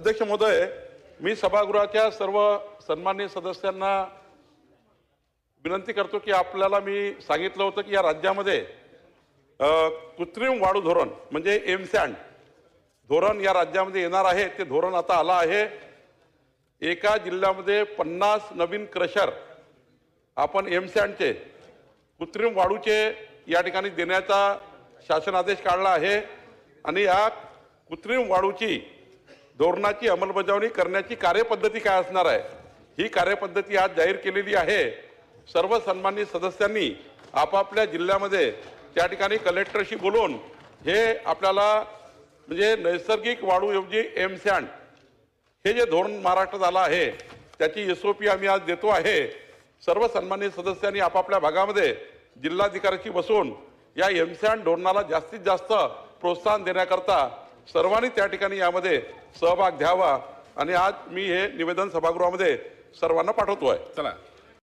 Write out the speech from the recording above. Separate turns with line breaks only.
अध्यक्ष महोदय मी सभागृहाच्या सर्व सन्मान्य सदस्यांना विनंती करतो की आपल्याला मी सांगितलं होतं की या राज्यामध्ये कृत्रिम वाढू धोरण म्हणजे एमसँड धोरण या राज्यामध्ये येणार आहे. ते धोरण आता आलं आहे. एका जिल्ह्यामध्ये पन्नास नवीन क्रशर आपण एमसँडचे कृत्रिम वाढूचे या ठिकाणी देण्याचा शासन आदेश काढला आहे. आणि या कृत्रिम वाढूची धोरणाची अंमलबजावणी करण्याची कार्यपद्धती काय असणार आहे? ही कार्यपद्धती आज जाहीर केलेली आहे. सर्व सन्मानित सदस्यांनी आपापल्या जिल्ह्यामध्ये त्या ठिकाणी कलेक्टरशी बोलून हे आपल्याला म्हणजे नैसर्गिक वाळूऐवजी एम सँड हे जे धोरण महाराष्ट्रात आलं आहे त्याची एस ओ पी आम्ही आज देतो आहे. सर्व सन्मानित सदस्यांनी आपापल्या भागामध्ये जिल्हाधिकाऱ्याशी बसून या एमसँड धोरणाला जास्तीत जास्त प्रोत्साहन देण्याकरता सर्वांनी त्या ठिकाणी यामध्ये सहभाग घ्यावा. आणि आज मी हे निवेदन सभागृहामध्ये सर्वांना पाठवतो आहे
चला.